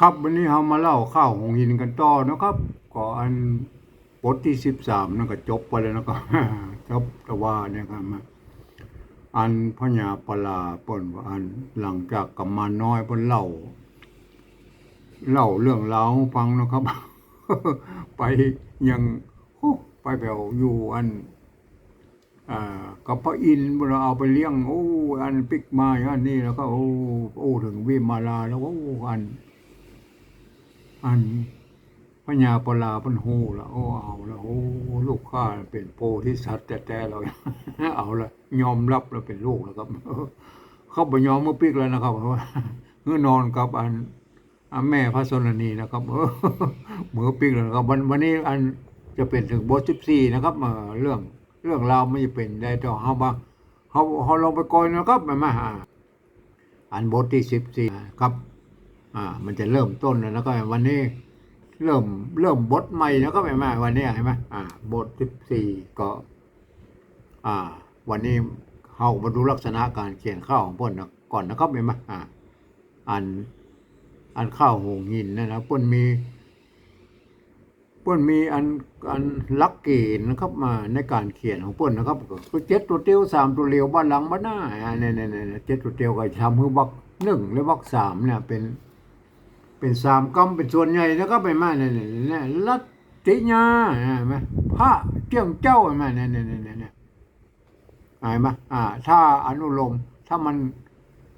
ครับวันนี้เรามาเล่าข้าวหงหินกันต่อนะครับก็อันบทที่สิบสามนั่นก็จบไปแล้วนะครับจบแต่ว่าเนี่ยครับอันพญาปลาปนว่าอันหลังจากกำมาน้อยปนเล่า เล่าเรื่องราวฟังนะครับ ไปยังไปแถวอยู่อันอกับพระอินทร์เราเอาไปเลี้ยงโอ้อันปิกมาอันนี้แล้วก็โอ้โอ้ถึงวิมาลาแล้วโอ้อัน อันพญาปลาพันโหละโอ้เอาละโอ้ลูกข้าเป็นโพธิสัตว์แต่แต่เราเอาละยอมรับเราเป็นลูกแล้วครับ เขาไปยอมเมื่อปิกแล้วนะครับเพราะว่าเมื่อนอนกับอันแม่พระสนนีนะครับเมื่อปิกแล้วครับวันวันนี้อันจะเป็นถึงบทสิบสี่นะครับเรื่องเรื่องราวไม่เป็นได้ต่อเฮาบ้างเฮาเฮาลองไปก่อนนะครับมามาอ่าอันบทที่สิบสี่ครับ อ่ามันจะเริ่มต้นแล้วนะครับวันนี้เริ่มเริ่มบทใหม่แล้วก็ไม่มาวันนี้เห็นไหมอ่าบทสิบสี่ก็อ่า วันนี้เฮามาดูลักษณะการเขียนข้าวของพ่นนะก่อนนะครับเห็นไหมอ่าอันอันข้าวหงหินนะนะพ่นมีเปิ้นมีอันอันลักเกณฑ์นะครับมาในการเขียนของเปิ้นนะครับก็เจ็ดตัวเตียวสามตัวเลียวบ้านหลังบ้านหน้าอ่าเนี่ยเนี่ยเนี่ยเจ็ดตัวเตียวก็ทำคือวักหนึ่งและวักสามเนี่ยเป็น เป็นสามกำเป็นส่วนใหญ่นะครับไปมาเนี่ยเนี่ยเนี่ยลัตติญาเห็นไหมพระเจ้าเจ้าเห็นไหมเนี่ยเนี่ยเนี่ยเนี่ยเห็นไหมอ่า ถ้าอนุโลมถ้ามัน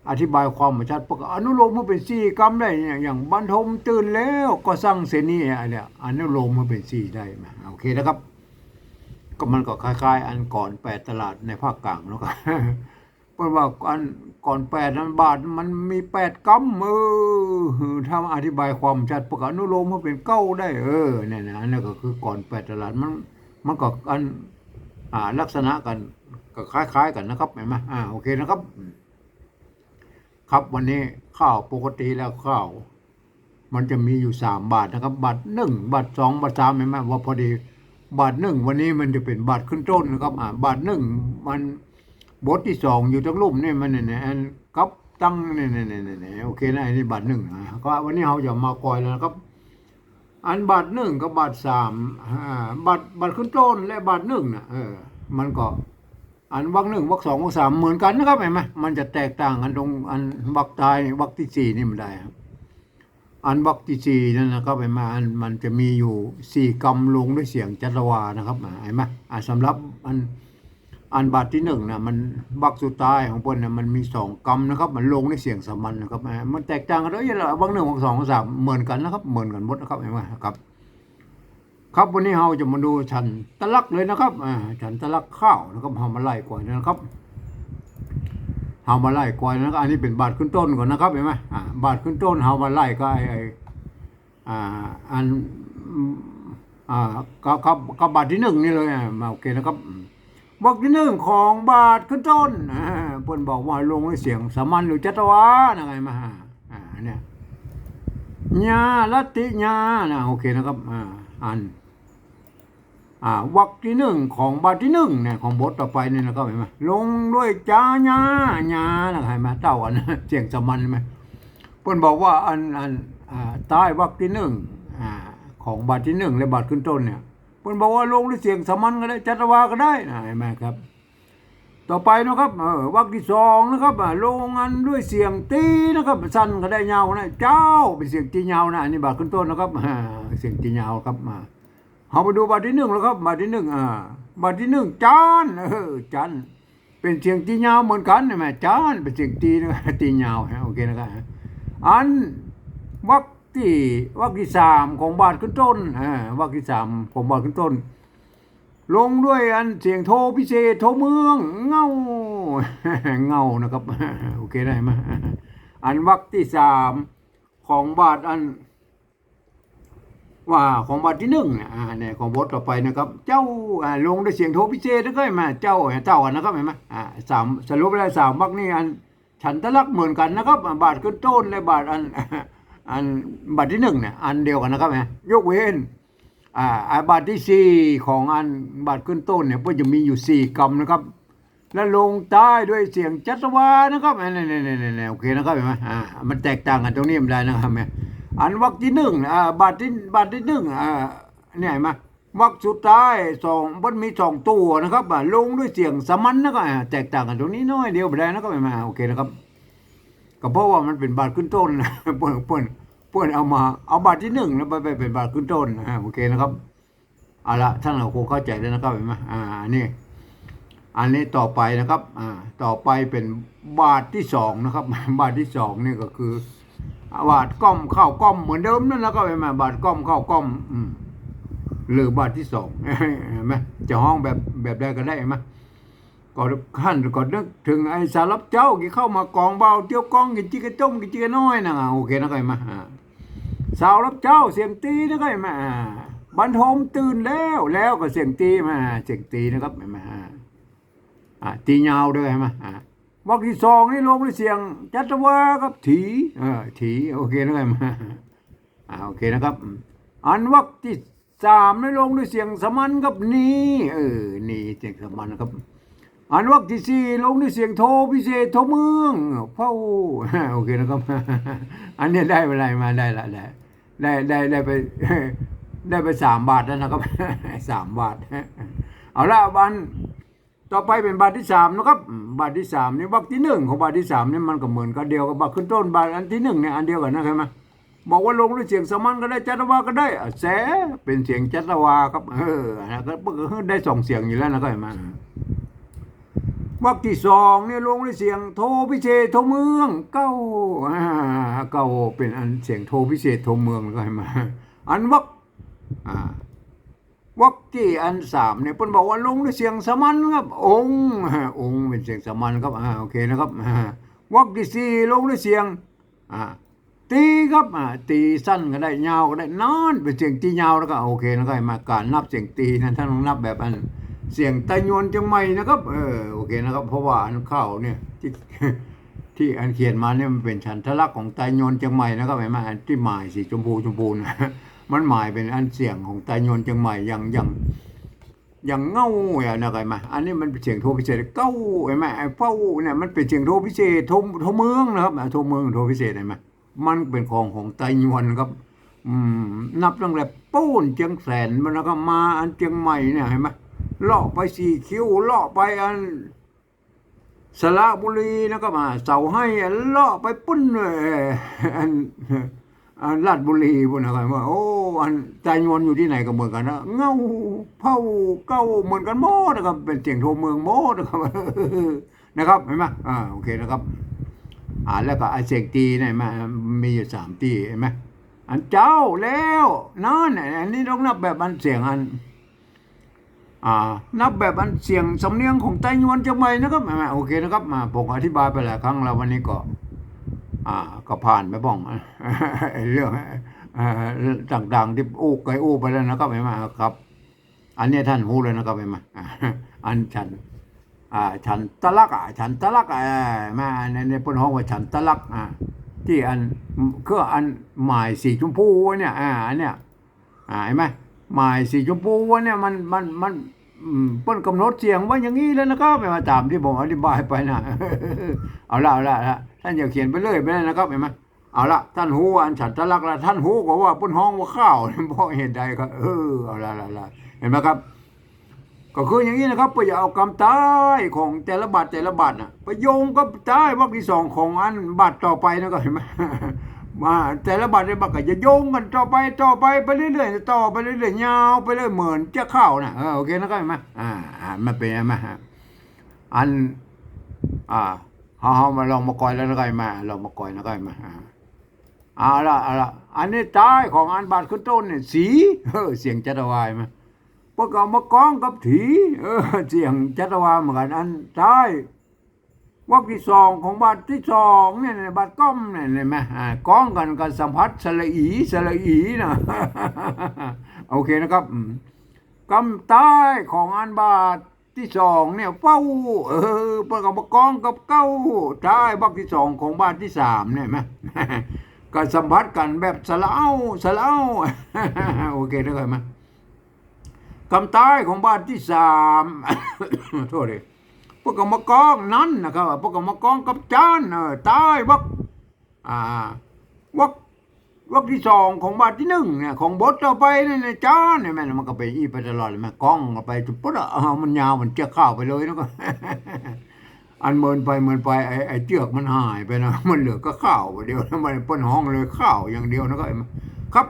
อธิบายความชัดปกอนุโลมมันเป็นสี่กรรมได้เนี่ยอย่างบรรทมตื่นแล้วก็สร้างเสนีอะไรเนี่ยอนุโลมมันเป็นสี่ได้ไหมโอเคนะครับ ก็มันก็คล้ายๆ อันก่อนแปดตลาดในภาคกลางเนาะครับ เพราะว่าอันก่อนแปดนั้นบาทมันมีแปดกรรมเออถ้าอธิบายความชัดประกอนุโลมมันเป็นเก้าได้เออเนี่ยนะนั่นก็คือก่อนแปดตลาดมันมันก็อันอ่าลักษณะกันก็คล้าย ๆ กันนะครับเห็นไหมอ่าโอเคนะครับ ครับวันนี้ข้าวปกติแล้วข้าว มันจะมีอยู่สามบาทนะครับ บาทหนึ่งบาทสองบาทสามเห็นไหมว่าพอดี บาทหนึ่งวันนี้มันจะเป็นบาทขึ้นต้นนะครับ อ่า บาทหนึ่งมัน บทที่สองอยู่ทั้งลุ่มนี่มันเนี่ยนี่ยอันครับตั้งเนี่ยเนี่ยเนี่ยเนโอเคนะอันนี้บาทหนึ่งนะก็วันนี้เราจะมากอยแล้วครับ อันบาทหนึ่งกับบาทสามอ่าบาทบาทขึ้นต้นและบาทหนึ่งนะเออ มันก็ อันวรรคหนึ่งวรรคสองวรรคสามเหมือนกันนะครับเห็นไหมมันจะแตกต่างกันตรงอันวรรคตายวรรคที่สี่นี่มันได้ครับอันวรรคที่สี่นั่นนะครับเห็นไหมอันมันจะมีอยู่สี่กำลงด้วยเสียงจัตวานะครับอ่าเห็นไหมอ่าสำหรับอัน อันบาทที่หนึ่งนะมันวรรคสุดท้ายของเพิ่นนะมันมีสองกำนะครับ มันลงด้วยเสียงสมัญนะครับมันแตกต่างกันเลยละวรรคหนึ่งวรรคสองวรรคสามเหมือนกันนะครับ เหมือนกันหมดนะครับเห็นไหมครับ ครับวันนี้เราจะมาดูฉันตะลักเลยนะครับอ่าฉันตะลักข้าวนะครับเฮามาไล่ก่อนนะครับเฮามาไล่ก่อนนะครับอันนี้เป็นบาทขึ้นต้นก่อนนะครับเห็นไหมอ่าบาทขึ้นต้นเฮามาไล่ก็ไอ้อ้อ่าอันอ่าก็ก็บาทที่หนึ่งนี่เลยมาโอเคนะครับ บาทที่หนึ่งของบาทขึ้นต้นเพิ่นบอกว่าลงด้วยเสียงสามัญหรือจัตวานะไงมาอ่าเนี่ยญาลัตติญานะโอเคนะครับอ่าอันอ่าวรรคที่หนึ่งของบาทที่หนึ่งเนี่ยของบทต่อไปนี่นะครับเห็นไหมลงด้วยจ้าญาญานะเห็นไหมเต้าอันเสียงสามันไหมเพิ่นบอกว่าอันอันอ่าใต้วรรคที่หนึ่งอ่าของบาทที่หนึ่งและบาทขึ้นต้นเนี่ย เพิ่นบอกว่าลงด้วยเสียงสามันก็ได้ จัตวาก็ได้นะเห็นไหมครับ ต่อไปนะครับเออวรรคที่สองนะครับอ่าลงอันด้วยเสียงตีนะครับ สั้นก็ได้ยาวนะเจ้าเป็นเสียงตียาวนะอันนี้บาทขึ้นต้นนะครับอ่าเสียงตียาวครับมาเอาไปดูบาทที่หนึ่งแล้วครับบาทที่หนึ่งอ่าบาทที่หนึ่งจานเออจานเป็นเสียงตียาวเหมือนกันใช่ไหมจานเป็นเสียงตีนะตียาวฮะโอเคนะครับอันวรรค ที่วรรคที่สามของบาทขึ้นต้นอ่าวรรคที่สามของบาทขึ้นต้น ลงด้วยอันเสียงโทพิเศษโทเมืองเงาเงานะครับโอเคได้ไหมอันวรรคที่สามของบาทอัน ว่าของบาทที่หนึ่งอ่าเนี่ยของบทต่อไปนะครับ เจ้าอ่าลงด้วยเสียงโทพิเศษนะครับเห็นไหมเจ้าเจ้ากันนะครับเห็นไหมอ่าสามสรุปแล้วสามวรรคนี่อันฉันตะลักเหมือนกันนะครับ บาทขึ้นต้นและบาทอัน อันบาทที่หนึ่งเนี่ยอันเดียวกันนะครับเนี่ยกเว้นอ่าอ่าบาทที่สี่ของอันบาทขึ้นต้นเนี่ยก็จะมีอยู่สี่กรรมนะครับ แล้วลงใต้ด้วยเสียงจัตวานะครับเนี่ยเนี่ยเนี่นี่โอเคนะครับเห็นไหมอ่ามันแตกต่างกันตรงนี้มันได้นะครับเนี่ยอันวรรคที่หนึ่งอ่าบาทที่บาทที่หนึ่งอ่าเนี่ยเห็นไหมวรรคสุดท้ายสองมันมีสองตัวนะครับอ่าลงด้วยเสียงสมัญนะครับแตกต่างกันตรงนี้น้อยเดียวไปได้นะครับเห็นไหมโอเคนะครับ ก็เพราะว่ามันเป็นบาทขึ้นต้นนะเปิ้นเปิ้นเปิ้นเอามา เอาบาทที่หนึ่งแล้วไปไปเป็นบาทขึ้นต้นนะโอเคนะครับเอาละท่านเราคงเข้าใจแล้วนะครับเห็นไหมอ่านี่อันนี้ต่อไปนะครับ อ่า ต่อไปเป็นบาทที่สองนะครับ บาทที่สองนี่ก็คือบาทก้อมเข้าก้อมเหมือนเดิมนั่นแล้วก็เห็นไหมบาทก้อมเข้าก้อม อืมหรือบาทที่สองเห็นไหมจะห้องแบบแบบใดก็ได้เห็นไหม ก็ขั้นก็นึกถึงไอ้สารับเจ้าที่เข้ามากองเบาเที่ยวกองกินจิกระต้มกินจิกระน้อยนะอะโอเคนะก็เห็นไหมาสาวรับเจ้าเสียงตีนะก็เห็นไหมาบรรทมตื่นแล้วแล้วก็เสียงตีมาเสียงตีนะครับเห็นไมอ่าตียาวด้วยเห็นไหมอ่าวักที่สองนี่ลงด้วยเสียงจัตวาครับถีเออถีโอเคนะก็เห็นไหมาอ่าโอเคนะครับ อันวักที่สามนี่ลงด้วยเสียงสมันครับนี่เออนี่เสียงสมันนะครับ อันวักที่สี่ลงด้วยเสียงโทพิเศษโทเมืองเฝ้าโอเคนะครับ อันนี้ได้อะไรมาได้ละได้ได้ได้ได้ไปได้ไปสามบาทแล้วนะครับสามบาทเอาละวันต่อไปเป็นบาทที่สามนะครับ บาทที่สามนี่วักที่หนึ่งของบาทที่สามนี่มันก็เหมือนกันเดียวกับบาทขึ้นต้นบาทอันที่หนึ่งเนี่ยอันเดียวกันนะครับมาบอกว่าลงด้วยเสียงสมันก็ได้จัตวาก็ได้แสเป็นเสียงจัตวาครับเออนะครับก็ได้สองเสียงอยู่แล้วนะครับเห็นไหม วักที่สองเนี่ยลงด้วยเสียงโทพิเศษโทเมือง เก้าเก้าเป็นอันเสียงโทพิเศษโทเมืองแล้วก็ให้มา อันวักวักที่อันสามเนี่ยเพิ่นบอกว่าลงด้วยเสียงสมัญครับองค์องค์เป็นเสียงสมัญครับอ่าโอเคนะครับวักที่สี่ลงด้วยเสียงอ่าตีครับอ่าตีสั้นก็ได้ยาวก็ได้นอนเป็นเสียงตียาวแล้วก็โอเคนะครับมาการนับเสียงตีนั้นท่านต้องนับแบบอัน เสียงไตยวนจังไม่นะครับ เออโอเคนะครับ เพราะว่าอันเข้าเนี่ยที่ที่อันเขียนมาเนี่ยมันเป็นฉันทลักษณ์ของไตยนจังไม่นะครับเห็นไหมอันที่หมายสีชมพูชมพูนะมันหมายเป็นอันเสียงของไตยนจังไม่อย่างอย่างอย่างเงาอย่างนะเห็นไหมอันนี้มันเป็นเสียงโทพิเศษเก้าเห็นไหมไอ้เฝ้าเนี่ยมันเป็นเสียงโทพิเศษโทโทเมืองนะครับอะโทเมืองโทพิเศษเห็นไหมมันเป็นของของไตยวนครับ อืมนับตั้งแต่ปูนเชียงแสนมันแล้วก็มาอันเชียงใหม่เนี่ยเห็นไหม ลาะไปสี่คิ้วเลาะไปอันสระบุรีนะก็มาเสาให้เลาะไปปุ้นอันอันลาดบุรีพุ่นนะครับว่าโอ้อันใจนวลอยู่ที่ไหนก็เหมือนกันนะเงาเผาเก้าเหมือนกันหมดนะครับ เป็นเสียงโทรเมืองหมดนะครับนะครับเห็นไหมอ่าโอเคนะครับอ่าแล้วก็ไอเสียงตีเนี่ยเห็นไหมมีอยู่สามตีเห็นไหมอันเจ้าแล้วนั่นอันนี้ต้องนับแบบอันเสียงอัน อ่านับแบบอันเสียงสำเนียงของไต้หวันจะไหมนะครับอ่าโอเคนะครับมาผมอธิบายไปหลายครั้งแล้ววันนี้ก็อ่าก็ผ่านไปบ้องเรื่องอ่อต่างๆที่อู้เคยอู้ไปแล้วนะครับไม่มาครับ อันนี้ท่านรู้เลยนะครับไม่มาอ่าอันฉันอ่าฉันตะลักอะฉันตะลักอะมาในในปนห้องว่าฉันตะลักอ่าที่อันคืออันหมายสีชมพูเนี่ยอ่าอันเนี้ยอ่าเห็นไหมหมายสีชมพูเนี่ยมันมันมัน เปิ้นกำหนดเสียงไว่าอย่างนี้แล้วนะครับไม่มาตามที่ผมอธิบายไปนะเอาละเอาละละท่านอย่าเขียนไปเรื่อยไปเลยนะครับเห็นไหมเอาละท่านหูอันฉันทะลักละท่านหูก็ว่าเปิ้นห้องว่าข้าวเพราะเหตุใดครับเออเอาละเอาละเห็นไหมครับ ก็คืออย่างนี้นะครับไปอย่าเอากำตายของแต่ละบาทแต่ละบาทน่ะไปโยงกับตายวรรคที่สองของอันบาทต่อไปนะก็เห็นไหม มาแต่ละบาทแต่ละบาทก็จะโยงกันต่อไปต่อไปไปเรื่อยๆต่อไปเรื่อยๆยาวไปเรื่อยเหมือนจะเข้านะเออโอเคนะครับเห็นไหมอ่าอ่ามันเป็นยังไงฮะอัน อ่าเฮาเฮามาลองมากอยแล้วนะครับมาลองมากอยนะครับมาอ่าเอาละเอาละอันนี้ตายของอันบาทขึ้นต้นเนี่ยสีเออเสียงจัตวายมาพวกเอามากองกับถีเออเสียงจัตวาเหมือนกันอันใช่ วักที่สองของบาทที่สองเนี่ยบาทก้อมเนี่ยเห็นไหมอ่ากองกันกับสัมผัสสละอีสละอีนะโอเคนะครับกำใต้ของอันบาทที่สองเนี่ยเฝ้าเออพวกเอามากองกับเก้าใต้วักที่สองของบาทที่สามเนี่ยเห็นไหมก็สัมผัสกันแบบสละเอาสละเอาโอเคนะครับไหมคำใต้ของบ้านที่สามโทษดิ พวกกรรมกองนั้นนะครับพวกกรรมกองกับจานเออใต้วักอ่าวักวรรคที่สองของบาทที่หนึ่งเนี่ยของบทต่อไปเนี่ยจ้าเนี่ยแม่มันก็ไปอีไปตลอดเลยแม่กล้องก็ไปจุดปุ๊บอะเอามันยาวมันเจือข้าวไปเลยแล้วก็อันเมินไปเมินไปไอ้ไอ้เจือกมันหายไปนะมันเหลือก็ข้าวเดียวมันเปิ้นห้องเลยข้าวอย่างเดียวนะก็เห็นไหมครับ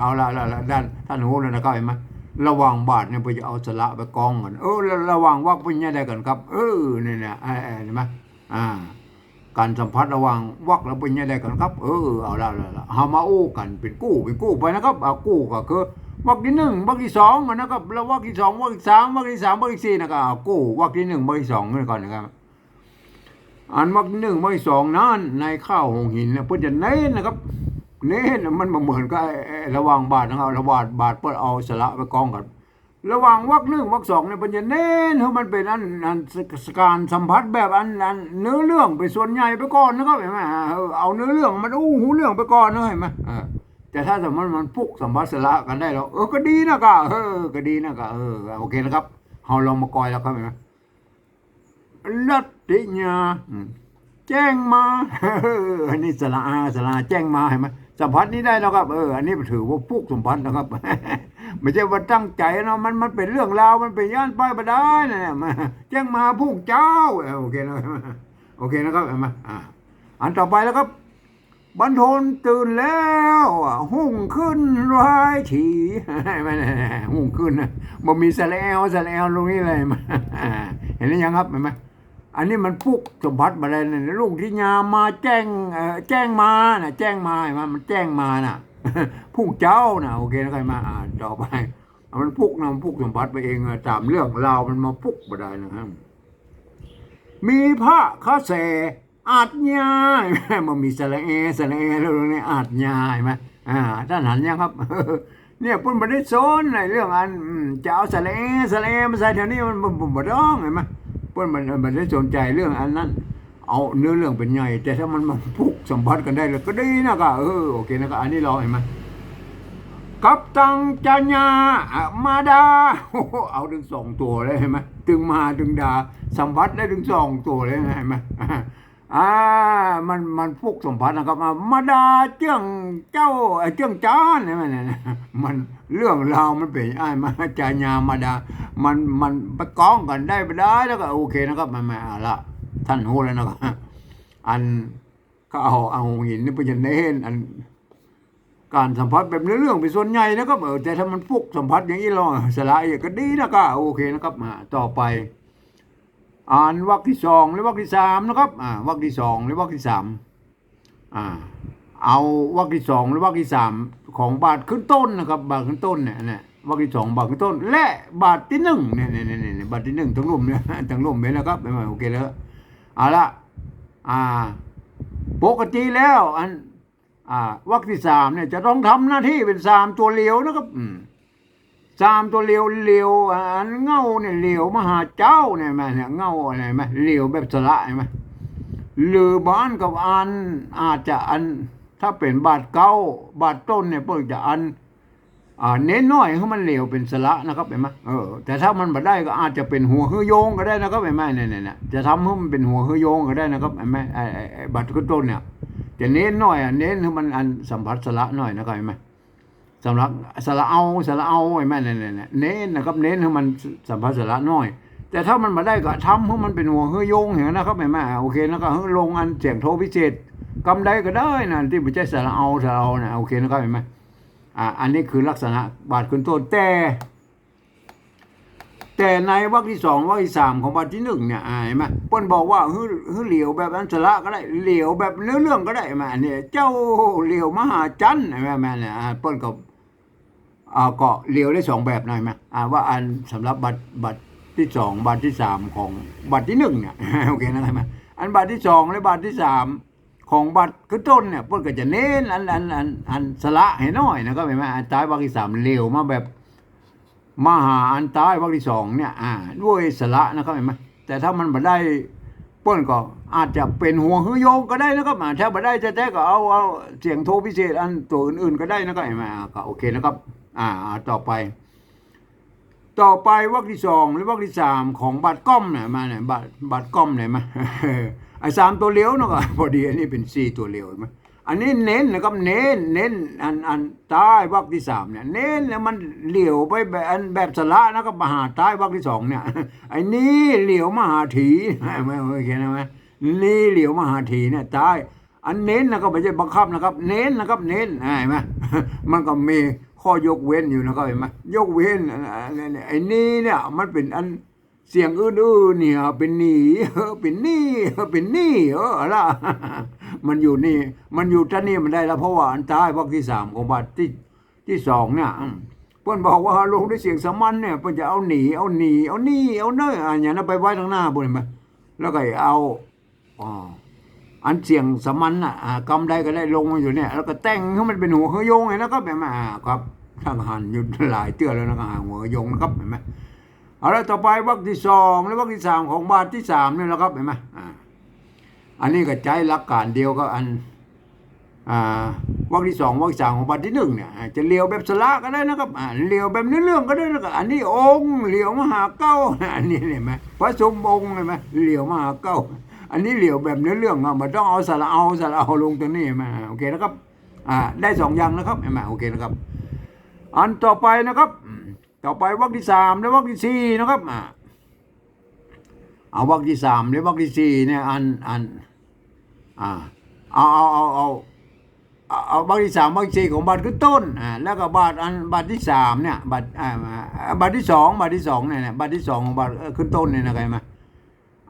เอาละละละด้านท่านหูแล้วนะก็เห็นไหม ระว่างบาทเนี่ยไปจะเอาสละไปกองกันเออระว่างวักเป็นยังไงกันครับ เออเนี่ยเนี่ยไอ้ไอ้เห็นไหมอ่า การสัมผัสระว่างวักแล้วเป็นยังไงกันครับ เออเอาละละละฮามาโอกันเป็นกู้เป็นกู้ไปนะครับเอากู้ก็คือวักที่หนึ่งวักที่สองนะครับแล้ววักที่สองวักที่สามวักที่สามวักที่สี่นะครับเอากู้วักที่หนึ่งวักที่สองนี่ก่อนนะครับอันวักที่หนึ่งวักที่สองนั้นในข้าวหงหินเนี่ยเพื่อจะเน้นนะครับ เน้นมันเหมือนกับระว่างบาทนะครับระหว่างบาทเพื่อเอาสละไปกองกันระว่างวักหนึ่งวักสองเนี่ยมันจะเน้นให้มันเป็นอันอันสการสัมผัสแบบอันอันเนื้อเรื่องไปส่วนใหญ่ไปก่อนนะครับเห็นไหมเอาเนื้อเรื่องมันอู้หูเรื่องไปก่อนนะเห็นไหมแต่ถ้าสมมติมันพุกสัมผัสสละกันได้แล้วเออก็ดีนะก็เออก็ดีนะก็เออโอเคนะครับเราลองมากอยแล้วครับเห็นไหมลัตติญาแจ้งมาเอออันนี้สละอาสละแจ้งมาเห็นไหม สัมผัสนี้ได้แล้วครับ เออ อันนี้ถือว่าพุกสัมผัสนะครับ ไม่ใช่ว่าตั้งใจนะมันมันเป็นเรื่องราวมันเป็นย่านป้ายประดาเนี่ยมาแจ้งมาพุ่งเจ้าโอเคนะโอเคนะครับเห็นไหมอ่าอันต่อไปแล้วครับบรรทนตื่นแล้วหุ่งขึ้นร้ายฉี่ไหุ่งขึ้นนะบ่มีสะแลวสะแลวตรงนี้เลยมาเห็นหรือยังครับเห็นไหม อันนี้มันพุกสมบัติมาเลยนะลูกที่ยามมาแจ้งเอ่อแจ้งมาน่ะแจ้งมาเห็นไหมมันแจ้งมาน่ะพุ่งเจ้าน่ะโอเคนะใครมาอ่านต่อไปมันพุกนะมันพุกสมบัติไปเองตามเรื่องราวมันมาพุกมาได้นะครับมีพระเขาแสอาจญามันมีสระเอสระเอแล้วนี่อาจญาเห็นไหมอ่าท่านหันยังครับเนี่ยพิ่นบ่ได้สอนในเรื่องอันจะเอาสระเอสระเอมาใส่แถวนี้มันบ่บ่บ่ต้องเห็นไหม เพื่อนมันมันได้สนใจเรื่องอันนั้น เอาเนื้อเรื่องเป็นใหญ่ แต่ถ้ามันมาพุกสัมพันธ์กันได้แล้วก็ดีนะก็เออโอเคนะก็อันนี้รอเห็นไหมกับตังจัญญามาดาเอาถึงสองตัวเลยเห็นไหมถึงมาถึงดาสัมพัสได้ถึงสองตัวเลยเห็นไหม อ่ามันมันฟุกสัมผัสนะครับมามาดาเจ้งเจ้าเอ่อเจ้งจานเนไหมเนี่ยมันเรื่องราวมันเป็นไอ้มาจัญญามาดา มันมันไปกองกันได้ไปได้แล้วก็โอเคนะครับมันมาละท่านรู้แล้วนะครับอันก็เอาเอาหินนี่ไปจะเน้นอัน การสัมผัสแบบเนื้อเรื่องเป็นส่วนใหญ่นะครับเออแต่ถ้ามันฟุกสัมผัสอย่างนี้เราสลายก็ดีนะก็โอเคนะครับมาต่อไป อ่านวรรคที่สองหรือวรรคที่สามนะครับอ่าวรรคที่สองหรือวรรคที่สามอ่าเอาวรรคที่สองหรือวรรคที่สามของบาทขึ้นต้นนะครับ บาทขึ้นต้นเนี่ยเนี่ยวรรคที่สองบาทขึ้นต้น และบาทที่หนึ่งเนี่ยเนี่ยเนี่ยบาทที่หนึ่งทั้งรวมเนี่ยทั้งรวมไปแล้วครับไม่โอเคแล้วเอาละอ่าปกติแล้วอันอ่าวรรคที่สามเนี่ยจะต้องทำหน้าที่เป็นสามตัวเลี้ยวนะครับอืม สามตัวเหลียวเหลียวอันเงาเนี่ยเหลียวมหาเจ้าเนี่ยแม่เนี่ยเงาอะไรไหมเหลียวแบบสละเห็นไหมหรือบ้านกับอันอาจจะอันถ้าเป็นบาทเก้าบาทต้นเนี่ยเพิ่งจะอันอ่าเน้นน้อยให้มันเหลวเป็นสละนะครับเห็นไหมเออแต่ถ้ามันบ่ได้ก็อาจจะเป็นหัวหือโยงก็ได้นะครับเห็นไหมเนี่ยเนี่ยเนี่ยจะทำให้มันเป็นหัวหือโยงก็ได้นะครับเห็นไหมไอ้ไอ้ไอ้บาทขึ้นต้นเนี่ยจะเน้นน่อยอะเน้นให้มันอันสัมผัสสละหน่อยนะครับเห็นไหม สำหรับสละเอาสละเอาเห็นไหมเนี่ยเนี่ยเนี่ยเน้นนะครับเน้นให้มันสัมผัสสละน่อย แต่ถ้ามันมาได้ก็ทำให้มันเป็นหัวเฮือโยงอย่างนั้นะครับเห็นไหมโอเคแล้วก็เฮือลงอันเสียงโทพิเศษกำไดก็ได้นะที่ไม่ใช่สละเอาสละเอานะโอเคนะครับเห็นไหมอ่าอันนี้คือลักษณะบาทขึ้นต้นแต่แต่ในวรรคที่สองวรรคที่สามของบาทที่หนึ่งเนี่ยอ่าเห็นไหมเปิ้นบอกว่าฮือฮือเหลียวแบบอันสละก็ได้เหลียวแบบเนื้อเรื่องก็ได้ไหมอันนี้เจ้าเหลียวมหาจันทร์เห็นไหมแม่เนี่ยป้นก็ อ่าก็เลียวได้สองแบบหน่อยไหมอ่าว่าอันสำหรับบัตรบัตรที่สองบัตรที่สามของบัตรที่หนึ่งเนี่ยโอเคนะครับอันบัตรที่สองและบัตรที่สามของบัตรขึ้นต้นเนี่ยเปิ้นก็จะเน้นอันอันอันอันสละให้น้อยนะครับเห็นไหมอันท้ายบัตรที่สามเลียวมาแบบมหาอันตายวรรคที่สองเนี่ยอ่าด้วยสละนะครับเห็นไหมแต่ถ้ามันบ่ได้เปิ้นก็อาจจะเป็นหัวงหือโยงก็ได้นะครับถ้าบ่ได้แท้ๆก็เอาเอาเสียงโทรพิเศษอันตัวอื่นๆก็ได้นะครับเห็นไหมก็โอเคนะครับ อ่าต่อไป ต่อไปวรรคที่สองหรือวรรคที่สามของบัตรก้อมเนี่ยมาเนี่ยบัตรบัตรก้อมเนี่ยมาไอ้สามตัวเลี้ยวเนาะก็พอดีอันนี้เป็นสี่ตัวเลี้ยวเห็นไหมไอ้อันนี้เน้นนะครับเน้นเน้นอันอันใต้วรรคที่สามเนี่ยเน้นแล้วมันเหลียวไปแบบอันแบบสระนะครับมหาใต้วรรคที่สองเนี่ยไอ้นี่เหลียวมหาถีไม่ไม่เขียนไหมนี่เหลียวมหาถีเนี่ยใต้อันเน้นนะครับไม่ใช่บังคับนะครับ เน้นนะครับ เน้นเห็นไหมมันก็มี ข้อยกเว้นอยู่นะครับเห็นไหมยกเว้นไอ้นี่เนี่ย มันเป็นอันเสียงอื่นๆเนี่ยเป็นหนีเออเป็นนี่เป็นนี่เอออะไรมันอยู่นี่ มันอยู่ท่านี่มันได้แล้วเพราะว่าอันตายวรรคที่สามของบาทที่ที่สองเนี่ยเพิ่อนบอกว่าลงด้วยเสียงสมัญเนี่ยเพิ่อนจะเอาหนีเอาหนีเอานี่เอาเนยอันอย่างนั้นไปไว้ทางหน้าบนเห็นไหมแล้วก็เอาอ๋อ อันเสียงสมัญน่ะอ่ากำได้ก็ได้ลงมาอยู่เนี่ย แล้วก็แต่งให้มันเป็นหัวเฮยโยงไงนะครับเห็นไหมาครับทางหันอยู่หลายเตื้อแล้วนะครับหัวเฮยโยงนะครับเห็นไหมเอาละต่อไปวรรคที่สองและวรรคที่สามของบาทที่สามนี่แหละครับเห็นไหมอ่าอันนี้ก็ใช้หลักการเดียวก็อันอ่าวรรคที่สองวรรคที่สามของบาทที่หนึ่งเนี่ยจะเลียวแบบสละก็ได้นะครับอ่าเลียวแบบเนื้อเรื่องก็ได้นะครับอันนี้องค์เลียวมหาเก้าอันนี้เห็นไหมพระสมองค์เห็นไหมเลียวมหาเก้า อันนี้เหลียวแบบเนื้อเรื่องอะมันต้องเอาสาระเอาสาระเอาลงตรงนี้เห็นไหมโอเคนะครับ อ่า ได้สองอย่างนะครับเห็นไหมโอเคนะครับ อันต่อไปนะครับ ต่อไปวรรคที่สามและวรรคที่สี่นะครับอ่าเอาวรรคที่สามและวรรคที่สี่เนี่ยอันอันอ่าเอาเอาเอาเอาเอาเอาวรที่สามวรรที่สี่ของบาทขึ้นต้นอ่าแล้วก็บาทอันบาทที่สามเนี่ยบาทอ่าอ่าบาทที่สองบาทที่สองเนี่ยเนี่ยบาทที่สองของบาทเอ่อขึ้นต้นเนี่ยนะใครมา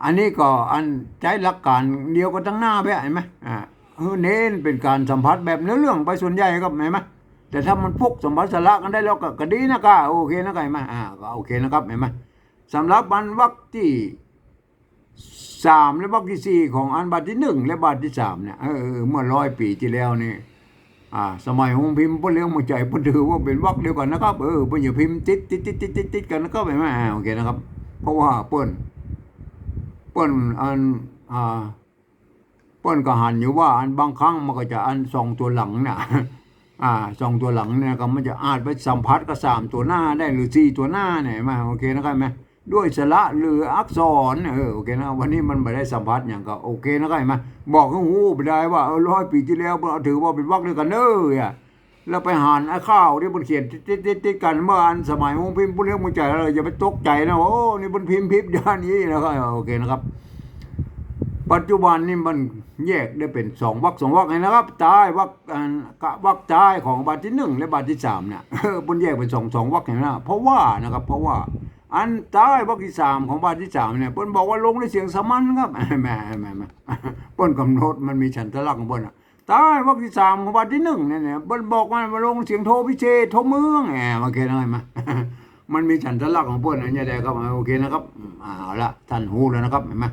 อันนี้ก็อันใช้หลักการเดียวกันทั้งหน้าไปเห็นไหมอ่าเน้นเป็นการสัมผัสแบบเนื้อเรื่องไปส่วนใหญ่ครับเห็นไหมแต่ถ้ามันพกสัมบัติสละกันได้แล้วก็ก็ดีนะก็โอเคนะก็เห็นไหมอ่าก็โอเคนะครับเห็นไหมสำหรับอันวรรคที่สามและวรรคที่สี่ของอันบัตรที่หนึ่งและบัตรที่สามเนี่ยเออเมื่อร้อยปีที่แล้วนี่อ่าสมัยหงพิมพ์เพื่อเลี้ยงมาใจเพื่อถือว่าเป็นวรรคเดียวกันนะครับเออเพื่ออย่าพิมพ์ติดติดติดติดติดติดกันนะครับเห็นไหมอ่าโอเคนะครับ เพราะว่าเปิ้น ป้นอันอ่าเปิ้นก็หันอยู่ว่า อันบางครั้งมันก็จะอันสองตัวหลังเนี่ยอ่าสองตัวหลังเนี่ยก็มันจะอาจไปสัมผัสกับสามตัวหน้าได้หรือสี่ตัวหน้าเนี่ยมาโอเคนะครับไหมด้วยสระหรืออักษรเออโอเคนะวันนี้มันไม่ได้สัมผัสอย่างก็โอเคนะครับไหมบอกให้หูไปได้ว่าเออร้อยปีที่แล้วเราถือว่าเป็นวรรคเดียวกันเนอะ แล้วไปหันไอ้ข้าวที่บนเขียนติดติดติดกันเมื่ออันสมัยมงพิมพ์ผู้เลี้ยงมุใจเราอย่าไปตกใจนะโอ้นี่บนพิมพ์พิมพ์ด้านนี้นะครับโอเคนะครับ ปัจจุบันนี่มันแยกได้เป็นสองวรรคสองวรรคไงนะครับตายวรรคอันกะวรรคตายของบาทที่หนึ่งและบาทที่สามเนี่ยบนแยกเป็นสองสองวรรคเห็นไหมเพราะว่านะครับ เพราะว่า อันตายวรรคที่สามของบาทที่สามเนี่ยเปิ้นบอกว่าลงในเสียงสมัญครับแหม่แหม่แหม่เปิ้นกำหนดมันมีฉันทะลักของเปิ้นอะ ตายวรรคที่สามของบาทที่หนึ่งเนี่ยเนี่ยเปิ้นบอกว่ามาลงเสียงโทพิเศษโทเมืองแหมโอเคนะเห็นไหมมันมีฉันทะลักของเปิ้นอันนี้ได้ครับโอเคนะครับอืมเอาละท่านหูแล้วนะครับเห็นไหม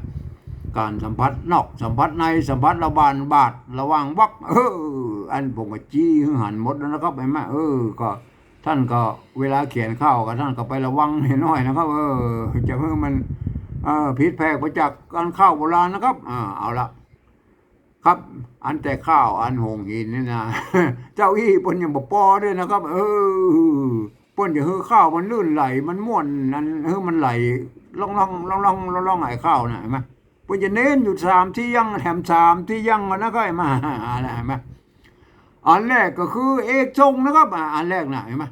การสัมผัสนอกสัมผัสในสัมผัสระบานบาดระว่างวักเอออันผมก็จี้หันหมดแล้วนะครับเห็นไหมเออก็ท่านก็เวลาเขียนข้าวก็ท่านก็ไประวังให้น้อยนะครับ เออจะเพิ่งมันเออผิดแพกไปจากการข้าวโบราณนะครับอ่าเอาละ ครับ อันแต่ข้าวอันหงหินนี่นะเจ้าอี้ปนยังบ่ปอด้วยนะครับ เออปิ้นจะเฮือข้าวมันลื่นไหลมันม่วนนั่นเฮือมันไหลล่องล่องล่องล่องล่องล่องไอ้ข้าวน่ะเห็นไหมเพิ่นจะเน้นอยู่สามที่ยังแถมสามที่ยังนะก็ไอ้มาอะไรเห็นไหมอันแรกก็คือเอกทรงนะครับ อันแรกนะเห็นไหม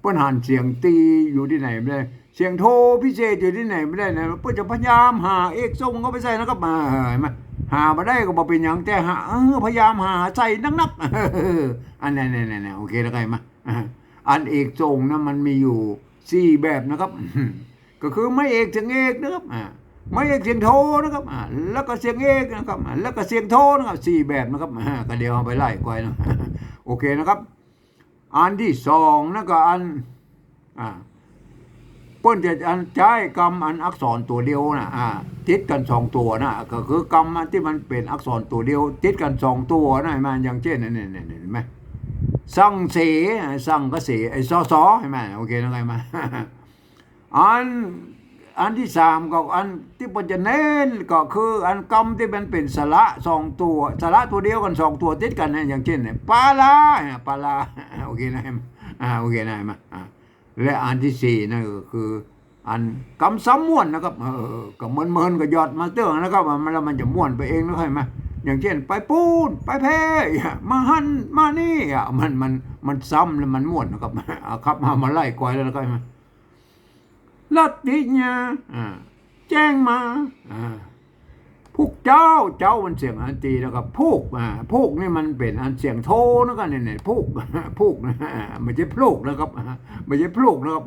เพิ่นหันเสียงตีอยู่ที่ไหนไม่ได้เสียงโทพิเศษอยู่ที่ไหนไม่ได้นะเพิ่นจะพยายามหาเอกทรงเข้าไปใส่นะครับมาเห็นไหม หามาได้ก็บ่เป็นหยังแต่หาพยายามหาใส่นักนักอันนี้ๆๆโอเคแล้วไงมาอันเอกทรงนะมันมีอยู่สี่แบบนะครับ ก็คือไม่เอกถึงเอกนะครับไม่เอกเสียงโทนะครับแล้วก็เสียงเอกนะครับ แล้วก็เสียงโทนะครับสี่แบบนะครับอ่าก็เดี๋ยวเอาไปไล่กวยนะโอเคนะครับ อันที่สองนะก็อันอ่า ปิ้นจะอันใช้กรรมอันอักษรตัวเดียวนะอ่าติดกันสองตัวนะก็คือกรรมอันที่มันเป็นอักษรตัวเดียว ติดกันสองตัวนะมันอย่างเช่นนี่นี่นี่เห็นไหมสั่งเสสั่งก็เสไอ้ซอซอเห็นไหมโอเคนะไงมาอันอันที่สามก็อันที่มันจะเน้นก็คืออันกรรมที่มันเป็นสระสองตัวสระตัวเดียวกันสองตัวติดกันนะอย่างเช่นเนี่ยปลาลาเนี่ยปลาลาโอเคนะไหมอ่าโอเคนะเห็นไหมอ่า และอันที่สี่นั่นก็คือ อันกำซ้ำม้วนนะครับเออก็เหมือนเหมือนๆก็หยอดมาเตื้องนะครับมันแล้วมันจะม้วนไปเองนะเห็นไหมอย่างเช่น ไปปูนไปเพมาหันมานี่อะมันมันมันซ้ำแล้วมันม่วนนะครับเอาครับมามาไล่กอยแล้วก็มาลัดดิญาอ่าแจ้งมาอ่า พวกเจ้าเจ้ามันเสียงอันตีแล้วก็พวกอ่าพวกนี่มันเป็นอันเสียงโทนะครับเนี่ยเนี่ยพวกพวกนะไม่ใช่พลูกนะครับไม่ใช่พลูกนะครับ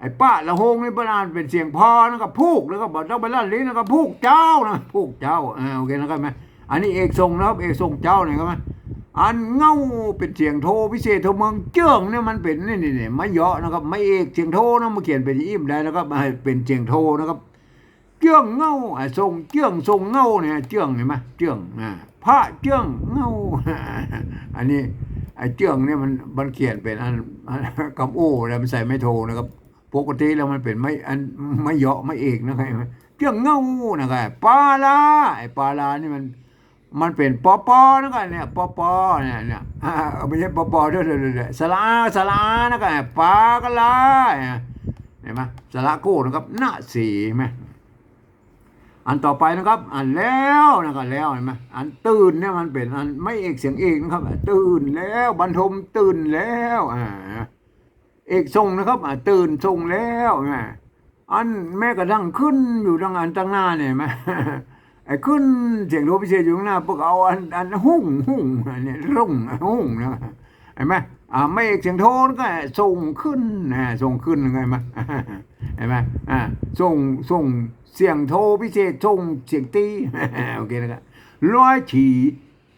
ไอ้ป้าละโฮงนี่ประานเป็นเสียงพอนะครับพูกแล้วก็บอกเจ้าไปลั่นลิ้นนะครับพูกเจ้านะพูกเจ้าอ่าโอเคนะครับไหมอันนี้เอกทรงนะครับเอกทรงเจ้าเนี่ยครับไหมอันเงาเป็นเสียงโทพิเศษโทเมืองเจื้งเนี่ยมันเป็นนี่นี่นี่ไม่เยอะนะครับไม่เอกเสียงโทนะมาเขียนเป็นอิ่มได้นะครับอ่เป็นเสียงโทนะครับ เจื้องเงาอ่าทรงเจื้องทรงเงาเนี่ยเจื้องเห็นไหมเจื้องอ่าพระเจื้องเงาอันนี้ไอ้เจื้องเนี่ยมันมันเขียนเป็นอันอันคำโอ้แล้วมันใส่ไม่โทนะครับปกติแล้วมันเป็นไม่อันไม่เหยาะไม่เอกนะครับเจื้องเงานะครับปลาลาไอ้ปลาลานี่มันมันเป็นปอปอนะครับเนี่ยปอปอเนี่ยเนี่ยไม่ใช่ปอปอเด้วยด้วยด้วยสลาสลานะครับปลากะลาเห็นไหมสลาโก้นะครับหน้าสีไหม อันต่อไปนะครับ อันแล้วนะครับแล้วเห็นไหมอันตื่นเนี่ยมันเป็นอันไม่เอกเสียงเอกนะครับ ตื่นแล้วบรรทมตื่นแล้วอ่าเอกทรงนะครับอ่าตื่นทรงแล้วนไหมอันแม้กระทั่งขึ้นอยู่ดังอันตั้งหน้าเนี่ยเห็นไหมไอ้ขึ้นเสียงโทพิเศษอยู่ข้างหน้าพวกเอาอันอันหุ่งหุ่งอันเนี่ยรุ่งหุ่งนะเห็นไหมอ่าไม่เอกเสียงโทนก็ส่งขึ้นนะส่งขึ้นไงไหมเห็นไหมอ่าส่งส่ง เสียงโทพิเศษส่งเสียงตีโอเคนะครับร้อยฉี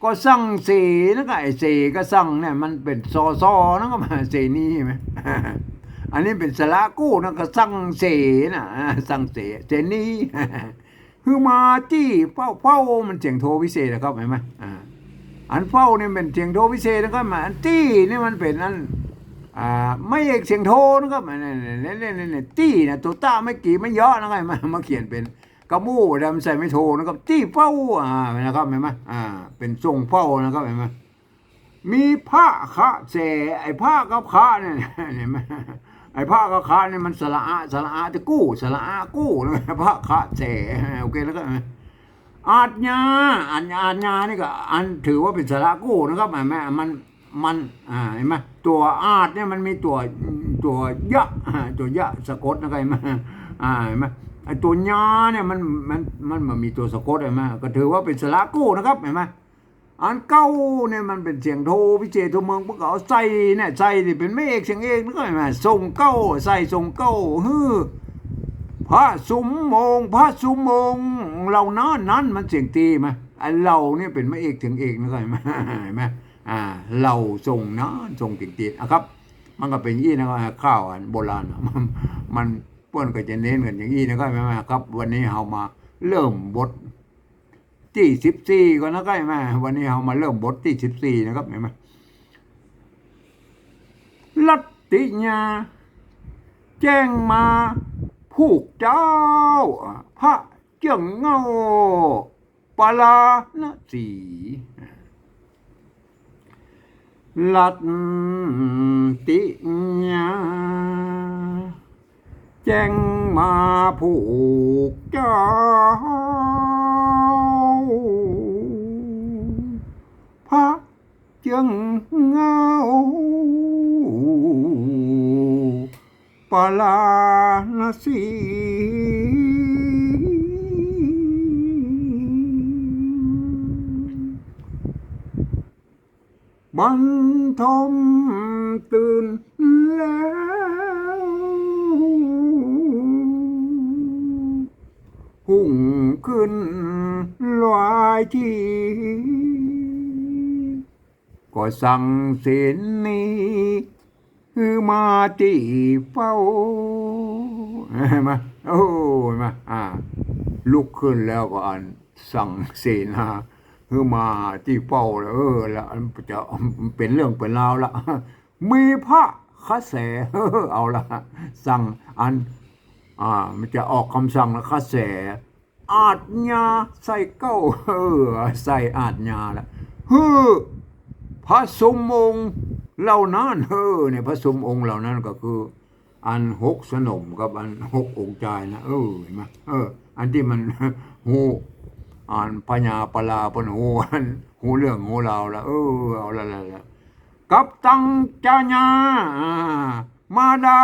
ก็สั่งเสนะครับไอเสก็สั่งเนี่ยมันเป็นซอซอนะครับเสนี่ไหมอันนี้เป็นสระกู้นะก็สั่งเสนะสั่งเสเสนี่คือมาจี้เฝ้าเฝ้ามันเสียงโทพิเศษนะครับเห็นไหมอันเฝ้าเนี่ยเป็นเสียงโทพิเศษนะครับอันตี้นี่มันเป็นอัน อ่าไม่เอกเสียงโทนะครับอันนี่นี่นี่นี่นี่ยตี้นะตัวต้าไม่กี่ไม่เยอะนะครับมามาเขียนเป็นกระมู่ดำใส่ไม่โทนะครับตี้เฝ้าอ่านะครับเห็นไหมอ่าเป็นทรงเฝ้านะครับเห็นไหมมีผ้าคะเสไอ้ผ้ากับขาเนี่ยเห็นไหมไอ้ผ้ากับขาเนี่ยมันสละอาสละอาจะกู้สละอากู้นะผ้าคะเสโอเคแล้วก็เห็นไหมอาจญาอันอาญานี่ก็อันถือว่าเป็นสาระกู้นะครับแม่มัน มันอ่าเห็นไหมตัวอาจเนี่ยมันมีตัวตัวยะตัวยะสะกดนะครับเห็นไหมอ่าเห็นไหมไอตัวญาเนี่ยมันมันมันมันมีตัวสะกดเห็นไหมก็ถือว่าเป็นสาระกู้นะครับเห็นไหมอันเก้าเนี่ยมันเป็นเสียงโทพิเศษตัวเมืองพวกเขาใส่เนี่ยใส่ที่เป็นไม่เอกเสียงเอกนะครับเห็นไหมส่งเก้าใส่ส่งเก้าฮือพระสุมมงพระสุมมงเรานั้นนั้นมันเสียงตีไหมไอเราเนี่ยเป็นพระเอกถึงเอกนะก็เห็นไหมเห็นไหม อ่าเราทรงนั้นทรงติงตีอะครับ มันก็เป็นอย่างนี้นะครับข้าวอันโบราณมันเพื่อนก็จะเน้นกันอย่างนี้นะครับเห็นไหมครับ วันนี้เรามาเริ่มบทที่สิบสี่ก่อนนะครับเห็นไหมวันนี้เรามาเริ่มบทที่สิบสี่นะครับเห็นไหมลัตติญาแจ้งมาผูกเจ้า พระเจ้งเงาปลาณสี ลัดติญาแจ้งมาผูกเจ้ บันทมตื่นแล้วหุ่งขึ้นลอยทีก็สั่งเสินนี้คือมาที่เฝ้าเห็นไหมโอ้เห็นไหมอ่าลุกขึ้นแล้วก็อันสั่งเสนา คือมาที่เฝ้าแล้วเออล้วจะเป็นเรื่องเป็นราวละมีพระคาแสเออเอาละสั่งอันอ่ามันจะออกคำสั่งแล้วคาแสอาจญาใส่เก้าเออใส่อาจญาละเฮ้อพระสมองค์เหล่านั้นเออเนี่ยพระสมองค์เหล่านั้นก็คือ อันหกสนมกับอันหกองค์ใจนะเออเห็นไหมเออ อันที่มันหู อ่านพญาปลาเพิ่นหูอันหูเรื่องหูราวละเออเอาละละละกับตังจาญามาดา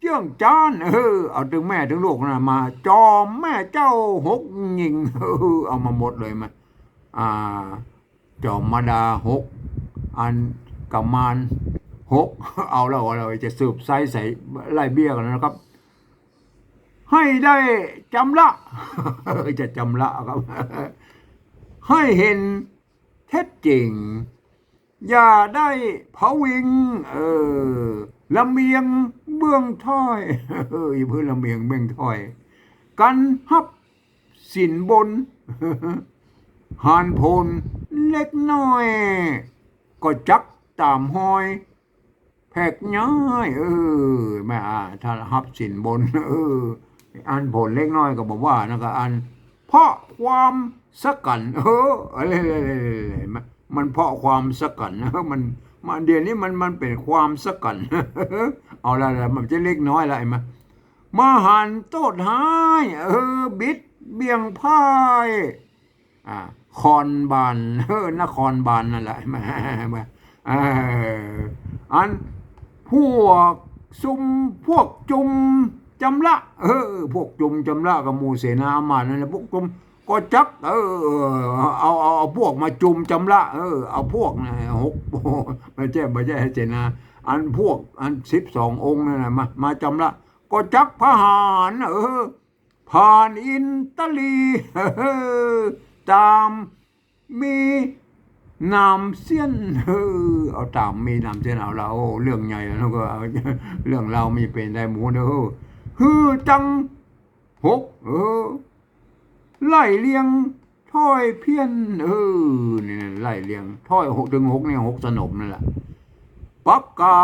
เจื้องจานเออเอาถึงแม่ถึงลูกนะมา จอมแม่เจ้าหกหญิงเออเอามาหมดเลยมาอ่า จอมมาดาหกอันกำมานหกเอาแล้วเอาแล้วจะสืบไซส์ใส่ไล่เบี้ยกันนะครับ ให้ได้จำละ จะจำละครับ ให้เห็นเท็จจริง อย่าได้เผาวิง เออลำเมียงเบื้องถ้อยเอออย่าเพื่อลำเมียงเบื้องถ้อย กันฮับสินบนหานพลเล็กน้อย ก็จักตามห้อยแพกย้ายเออแม่ถ้าฮับสินบน เออ อันผลเล็กน้อยก็บอกว่านะก็อัน เพราะความสกันเอออะไรๆๆมันมันเพราะความสกันนะมันมันเดี๋ยวนี้มันมันเป็นความสกันเอาละละมันจะเล็กน้อยละไอ้มามาหันโตดหายเออบิดเบี่ยงพายอ่าคอนบานเออนครบานนั่นแหละมามาเอออันพวกซุมพวกจุม จำละเออพวกจุมจำละกับมูเสนาอามาตย์นั่นแหละพวกจุมก็จัก เออเอาเอาเอาพวกมาจุมจำละเออเอาพวกนะหกไม่ใช่ไม่ใช่เสนาอันพวกอันสิบสององค์นั่นนะมามาจำละ ก็จักพหารเออผ่านอินตลีตามมีนามเสียนเออเอาตามมีนามเสียนเอาเราเรื่องใหญ่แล้วก็เอาเรื่องเรามีเป็นได้หมูเด้อ ฮือจังหกเออ ไล่เลียงถ้อยเพี้ยน เออนี่ไล่เลียงถ้อยหกถึงหกเนี่ยหกสนมนั่นแหละปักกา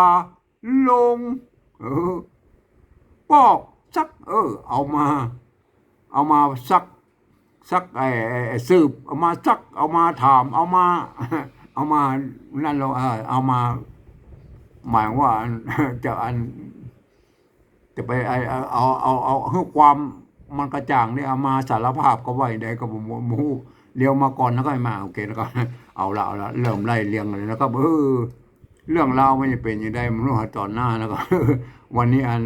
ลง เออปอกซัก เออ เอามา เอามาซักซักไอ้ไอ้ไอ้สืบเอามาซัก เอามาถาม เอามา เอามานั่นเราเออเอามา หมายว่าจะอัน จะไปไอ้เอาเอาเอาเอาเพื่อความมันกระจ่างเนี่ยเอามาสารภาพก็ไว้ได้ก็บ่บ่บ่ฮู้เลี้ยวมาก่อนแล้วก็ให้มาโอเคแล้วก็เอาละเอาละเริ่มไล่เรียงเลยแล้วก็เออเรื่องราวมันจะเป็นยังไงมันรู้ว่าตอนหน้าแล้วก็วันนี้อัน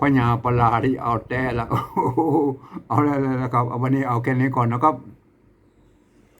พญาปลาที่เอาแต่ละเอาแล้วแล้วครับเอาวันนี้เอาแค่นี้ก่อนนะครับ